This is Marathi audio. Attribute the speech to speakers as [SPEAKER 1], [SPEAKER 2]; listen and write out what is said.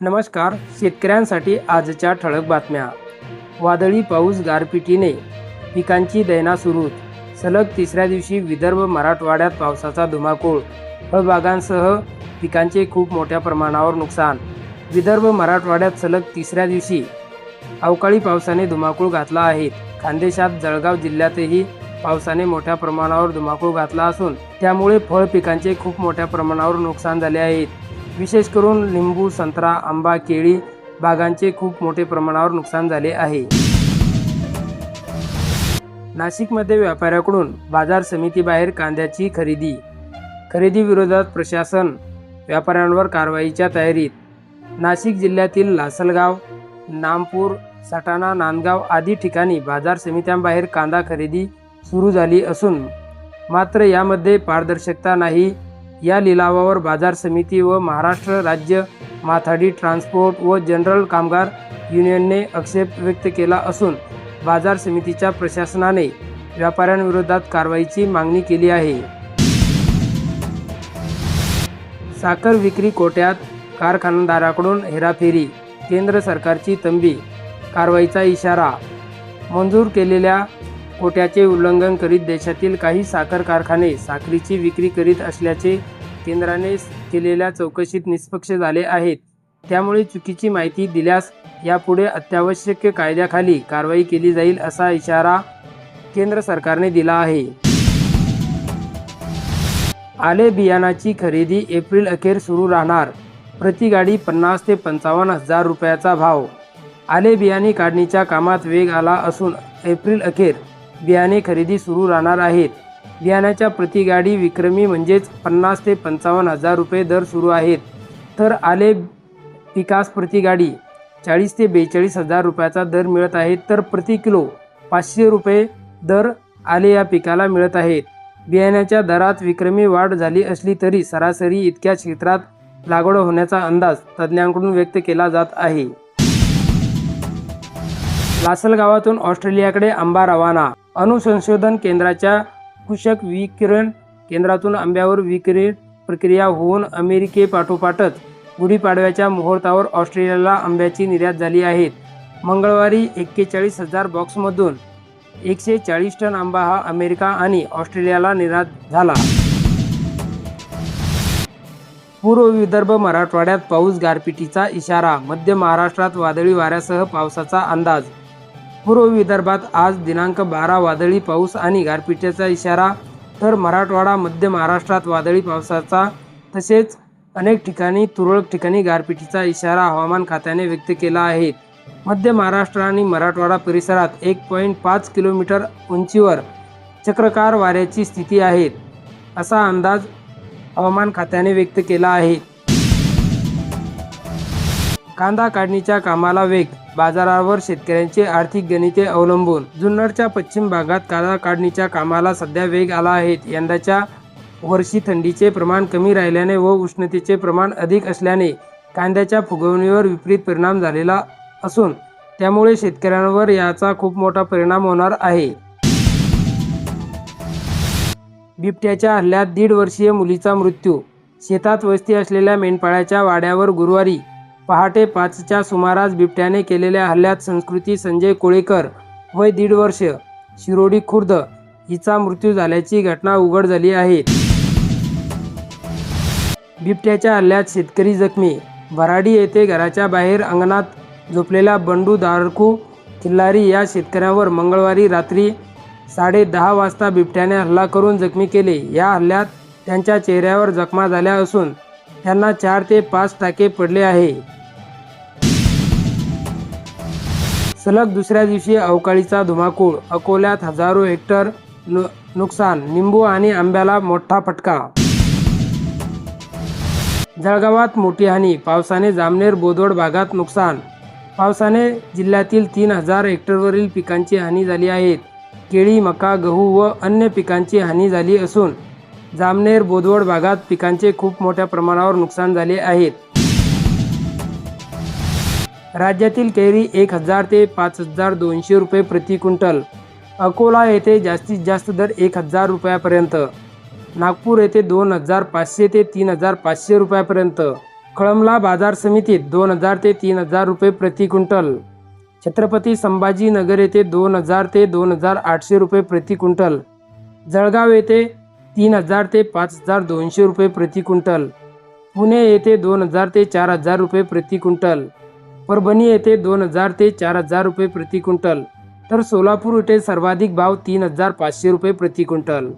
[SPEAKER 1] नमस्कार शेतकऱ्यांसाठी आजच्या ठळक बातम्या. वादळी पाऊस गारपिटीने. पिकांची दैना सुरू सलग तिसऱ्या दिवशी विदर्भ मराठवाड्यात पावसाचा धुमाकूळ. फळबागांसह पिकांचे खूप मोठ्या प्रमाणावर नुकसान. विदर्भ मराठवाड्यात सलग तिसऱ्या दिवशी अवकाळी पावसाने धुमाकूळ घातला आहे. खानदेशात जळगाव जिल्ह्यातही पावसाने मोठ्या प्रमाणावर धुमाकूळ घातला असून त्यामुळे फळ पिकांचे खूप मोठ्या प्रमाणावर नुकसान झाले आहेत विशेष करून लिंबू संत्रा आंबा केळी बागांचे खूप मोठे प्रमाणावर नुकसान झाले आहे. नाशिकमध्ये व्यापाऱ्याकडून बाजार समितीबाहेर कांद्याची खरेदी. खरेदी विरोधात प्रशासन व्यापाऱ्यांवर कारवाईच्या तयारीत. नाशिक जिल्ह्यातील लासलगाव नामपूर सटाणा नांदगाव आदी ठिकाणी बाजार समित्यांबाहेर कांदा खरेदी सुरू झाली असून मात्र यामध्ये पारदर्शकता नाही. या लिलावावर बाजार समिती व महाराष्ट्र राज्य माथाडी ट्रान्सपोर्ट व जनरल कामगार युनियनने आक्षेप व्यक्त केला असून बाजार समितीच्या प्रशासनाने व्यापाऱ्यांविरोधात कारवाईची मागणी केली आहे. साखर विक्री कोट्यात कारखानदाराकडून हेराफेरी केंद्र सरकारची तंबी कारवाईचा इशारा मंजूर केलेल्या कोट्याचे उल्लंघन करीत देशातील काही साखर कारखाने साखरीची विक्री करीत असल्याचे केंद्राने केलेल्या चौकशीत निष्पक्ष झाले आहेत. त्यामुळे चुकीची माहिती दिल्यास यापुढे अत्यावश्यक कायद्याखाली कारवाई केली जाईल असा इशारा केंद्र सरकारने दिला आहे. आले बियाणाची खरेदी एप्रिल अखेर सुरू राहणार. प्रति गाडी पन्नास ते पंचावन्न हजार रुपयाचा भाव. आले बियाणे काढणीच्या कामात वेग आला असून एप्रिल अखेर बियाणे खरेदी सुरू राहणार आहेत. बियाण्याच्या प्रति गाडी विक्रमी म्हणजेच पन्नास ते पंचावन्न हजार रुपये दर सुरू आहेत. तर आले पिकास प्रति गाडी चाळीस ते बेचाळीस हजार रुपयाचा दर मिळत आहे. तर प्रति किलो पाचशे रुपये दर आले या पिकाला मिळत आहेत. बियाण्याच्या दरात विक्रमी वाढ झाली असली तरी सरासरी इतक्या क्षेत्रात लागवड होण्याचा अंदाज तज्ज्ञांकडून व्यक्त केला जात आहे. लासलगावातून ऑस्ट्रेलियाकडे आंबा रवाना अणुसंशोधन केंद्राच्या कुशक विकिरण केंद्रातून आंब्यावर विकिरण प्रक्रिया होऊन अमेरिकेपाठोपाठच गुढीपाडव्याच्या मुहूर्तावर ऑस्ट्रेलियाला आंब्याची निर्यात झाली आहे. मंगळवारी एक्केचाळीस हजार बॉक्समधून एकशे चाळीस टन आंबा हा अमेरिका आणि ऑस्ट्रेलियाला निर्यात झाला. पूर्व विदर्भ मराठवाड्यात पाऊस गारपिटीचा इशारा मध्य महाराष्ट्रात वादळी वाऱ्यासह पावसाचा अंदाज पूर्व विदर्भात आज दिनांक बारा वादळी पाऊस आणि गारपिटीचा इशारा. तर मराठवाडा मध्य महाराष्ट्रात वादळी पावसाचा तसेच अनेक ठिकाणी तुरळक ठिकाणी गारपिटीचा इशारा हवामान खात्याने व्यक्त केला आहे. मध्य महाराष्ट्र आणि मराठवाडा परिसरात एक पॉईंट पाच किलोमीटर उंचीवर चक्रकार वाऱ्याची स्थिती आहे असा अंदाज हवामान खात्याने व्यक्त केला आहे. कांदा काढणीच्या कामाला वेग बाजारावर शेतकऱ्यांचे आर्थिक गणिते अवलंबून. जुन्नरच्या पश्चिम भागात कांदा काढणीच्या कामाला सध्या वेग आला आहे. यंदाच्या वर्षी थंडीचे प्रमाण कमी राहिल्याने व उष्णतेचे प्रमाण अधिक असल्याने कांद्याच्या फुगवणीवर विपरीत परिणाम झालेला असून त्यामुळे शेतकऱ्यांवर याचा खूप मोठा परिणाम होणार आहे. बिबट्याच्या हल्ल्यात दीड वर्षीय मुलीचा मृत्यू. शेतात वस्ती असलेल्या मेंढपाळाच्या वाड्यावर गुरुवारी पहाटे पाचच्या सुमारास बिबट्याने केलेल्या हल्ल्यात संस्कृती संजय कोळेकर वय दीड वर्ष शिरोडी खुर्द हिचा मृत्यू झाल्याची घटना उघड झाली आहे. बिबट्याच्या हल्ल्यात शेतकरी जखमी. भराडी येथे घराच्या बाहेर अंगणात झोपलेल्या बंडू दारकू खिल्लारी या शेतकऱ्यावर मंगळवारी रात्री साडे दहा वाजता बिबट्याने हल्ला करून जखमी केले. या हल्ल्यात त्यांच्या चेहऱ्यावर जखमा झाल्या असून ह्यांना चार ते पाच टाके पडले आहे. सलग दुसऱ्या दिवशी अवकाळीचा धुमाकूळ अकोल्यात हजारो हेक्टर नुकसान निंबू आणि आंब्याला मोठा फटका. जळगावात मोठी हानी पावसाने जामनेर बोदवड भागात नुकसान. पावसाने जिल्ह्यातील तीन हजार हेक्टरवरील पिकांची हानी झाली आहे. केळी मका गहू व अन्य पिकांची हानी झाली असून जामनेर बोदवड भागात पिकांचे खूप मोठ्या प्रमाणावर नुकसान झाले आहेत राज्यातील कैरी एक हजार ते पाच हजार दोनशे रुपये प्रति क्विंटल. अकोला येथे जास्तीत जास्त दर एक हजार रुपयापर्यंत. नागपूर येथे दोन हजार पाचशे ते तीन हजार पाचशे रुपयापर्यंत. कळमला बाजार समितीत दोन हजार ते तीन हजार रुपये प्रति क्विंटल. छत्रपती संभाजीनगर येथे दोन हजार ते दोन हजार आठशे रुपये प्रति क्विंटल. जळगाव येथे तीन हजार ते पाच हजार दोनशे रुपये प्रति क्विंटल. पुणे येथे दोन हजार ते चार हजार रुपये प्रति क्विंटल. परभणी येथे दोन हजार ते चार हजार रुपये प्रति क्विंटल. तर सोलापूर येथे सर्वाधिक भाव तीन हजार पाचशे रुपये प्रति क्विंटल.